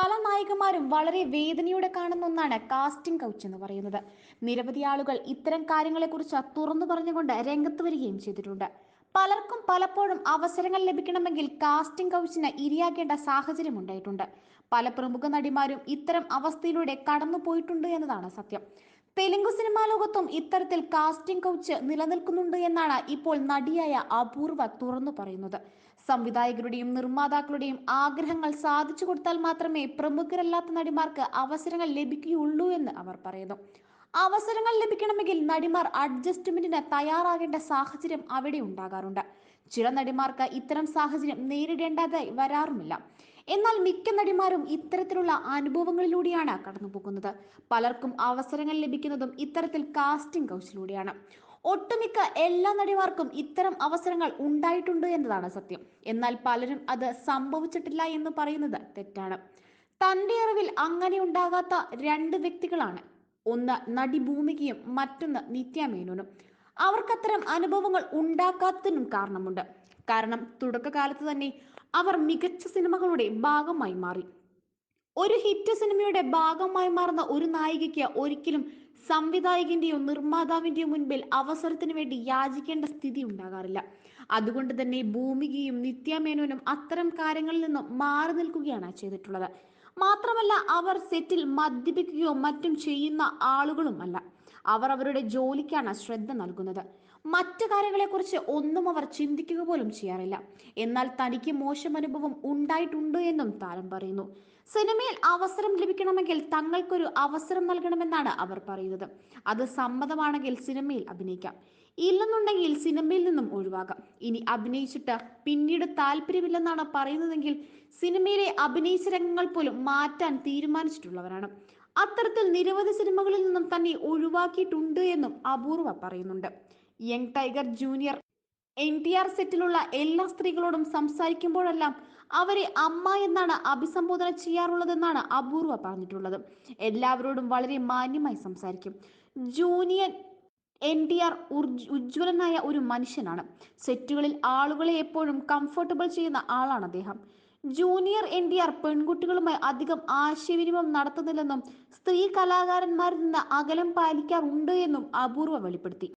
പല നായികമാരും വളരെ വേദനയോടെ കാണുന്ന ഒന്നാണ് കാസ്റ്റിംഗ് കൗച്ച് എന്ന് പറയുന്നത്. നിരവധി ആളുകൾ ഇത്തരം കാര്യങ്ങളെക്കുറിച്ച് തുറന്നു പറഞ്ഞുകൊണ്ട് രംഗത്ത് വരികയും ചെയ്തിട്ടുണ്ട്. പലർക്കും പലപ്പോഴും അവസരങ്ങൾ ലഭിക്കണമെങ്കിൽ കാസ്റ്റിംഗ് കൗച്ചിന് ഇരയാക്കേണ്ട സാഹചര്യം ഉണ്ടായിട്ടുണ്ട്. പല പ്രമുഖ നടിമാരും ഇത്തരം അവസ്ഥയിലൂടെ കടന്നു പോയിട്ടുണ്ട് എന്നതാണ് സത്യം. തെലുങ്ക് സിനിമാ ലോകത്തും ഇത്തരത്തിൽ കാസ്റ്റിംഗ് കൗച്ച് നിലനിൽക്കുന്നുണ്ട് എന്നാണ് ഇപ്പോൾ നടിയായ അപൂർവ തുറന്നു പറയുന്നത്. സംവിധായകരുടെയും നിർമ്മാതാക്കളുടെയും ആഗ്രഹങ്ങൾ സാധിച്ചു കൊടുത്താൽ മാത്രമേ പ്രമുഖരല്ലാത്ത നടിമാർക്ക് അവസരങ്ങൾ ലഭിക്കുകയുള്ളൂ എന്ന് അവർ പറയുന്നു. അവസരങ്ങൾ ലഭിക്കണമെങ്കിൽ നടിമാർ അഡ്ജസ്റ്റ്മെന്റിന് തയ്യാറാകേണ്ട സാഹചര്യം അവിടെ ഉണ്ടാകാറുണ്ട്. ചില നടിമാർക്ക് ഇത്തരം സാഹചര്യം നേരിടേണ്ടതായി വരാറുമില്ല. എന്നാൽ മിക്ക നടിമാരും ഇത്തരത്തിലുള്ള അനുഭവങ്ങളിലൂടെയാണ് കടന്നുപോകുന്നത്. പലർക്കും അവസരങ്ങൾ ലഭിക്കുന്നതും ഇത്തരത്തിൽ കാസ്റ്റിംഗ് കൗച്ചിലൂടെയാണ് ഒട്ടുമിക്ക എല്ലാ നടിമാർക്കും ഇത്തരം അവസരങ്ങൾ ഉണ്ടായിട്ടുണ്ട് എന്നതാണ് സത്യം. എന്നാൽ പലരും അത് സംഭവിച്ചിട്ടില്ല എന്ന് പറയുന്നത് തെറ്റാണ്. തന്റെ അറിവിൽ അങ്ങനെ ഉണ്ടാകാത്ത രണ്ട് വ്യക്തികളാണ്. ഒന്ന് നടി ഭൂമികയും മറ്റൊന്ന് നിത്യ മേനോനും. അവർക്കത്തരം അനുഭവങ്ങൾ ഉണ്ടാക്കാത്തതിനും കാരണമുണ്ട്. കാരണം തുടക്കകാലത്ത് തന്നെ അവർ മികച്ച സിനിമകളുടെ ഭാഗമായി മാറി. ഒരു ഹിറ്റ് സിനിമയുടെ ഭാഗമായി മാറുന്ന ഒരു നായികയ്ക്ക് ഒരിക്കലും സംവിധായകന്റെയോ നിർമ്മാതാവിന്റെയോ മുൻപിൽ അവസരത്തിന് വേണ്ടി യാചിക്കേണ്ട സ്ഥിതി ഉണ്ടാകാറില്ല. അതുകൊണ്ട് തന്നെ ഭൂമികയും നിത്യമേനോനും അത്തരം കാര്യങ്ങളിൽ നിന്നും മാറി നിൽക്കുകയാണ് ചെയ്തിട്ടുള്ളത്. മാത്രമല്ല അവർ സെറ്റിൽ മദ്യപിക്കുകയോ മറ്റും ചെയ്യുന്ന ആളുകളുമല്ല. അവർ അവരുടെ ജോലിക്കാണ് ശ്രദ്ധ നൽകുന്നത്. മറ്റു കാര്യങ്ങളെക്കുറിച്ച് ഒന്നും അവർ ചിന്തിക്കുക പോലും ചെയ്യാറില്ല. എന്നാൽ തനിക്ക് മോശം അനുഭവം ഉണ്ടായിട്ടുണ്ട് എന്നും താരം പറയുന്നു. സിനിമയിൽ അവസരം ലഭിക്കണമെങ്കിൽ തങ്ങൾക്കൊരു അവസരം നൽകണമെന്നാണ് അവർ പറയുന്നത്. അത് സമ്മതമാണെങ്കിൽ സിനിമയിൽ അഭിനയിക്കാം. ഇല്ലെന്നുണ്ടെങ്കിൽ സിനിമയിൽ നിന്നും ഒഴിവാകാം ഇനി അഭിനയിച്ചിട്ട് പിന്നീട് താല്പര്യമില്ലെന്നാണ് പറയുന്നതെങ്കിൽ സിനിമയിലെ അഭിനയിച്ച രംഗങ്ങൾ പോലും മാറ്റാൻ തീരുമാനിച്ചിട്ടുള്ളവരാണ്. അത്തരത്തിൽ നിരവധി സിനിമകളിൽ നിന്നും തന്നെ ഒഴിവാക്കിയിട്ടുണ്ട് എന്നും അപൂർവ പറയുന്നുണ്ട്. Young tiger junior. N T R സെറ്റിലുള്ള എല്ലാ സ്ത്രീകളോടും സംസാരിക്കുമ്പോഴെല്ലാം അവരെ അമ്മ എന്നാണ് അഭിസംബോധന ചെയ്യാറുള്ളതെന്നാണ് അപൂർവ പറഞ്ഞിട്ടുള്ളത്. എല്ലാവരോടും വളരെ മാന്യമായി സംസാരിക്കും. ജൂനിയർ എൻ ടി ആർ ഉജ്ജ്വലനായ ഒരു മനുഷ്യനാണ്. സെറ്റുകളിൽ ആളുകളെ എപ്പോഴും കംഫർട്ടബിൾ ചെയ്യുന്ന ആളാണ് അദ്ദേഹം. ജൂനിയർ എൻ ഡി ആർ പെൺകുട്ടികളുമായി അധികം ആശയവിനിമയം നടത്തുന്നില്ലെന്നും സ്ത്രീ കലാകാരന്മാരിൽ നിന്ന് അകലം പാലിക്കാറുണ്ട് എന്നും അപൂർവ വെളിപ്പെടുത്തി.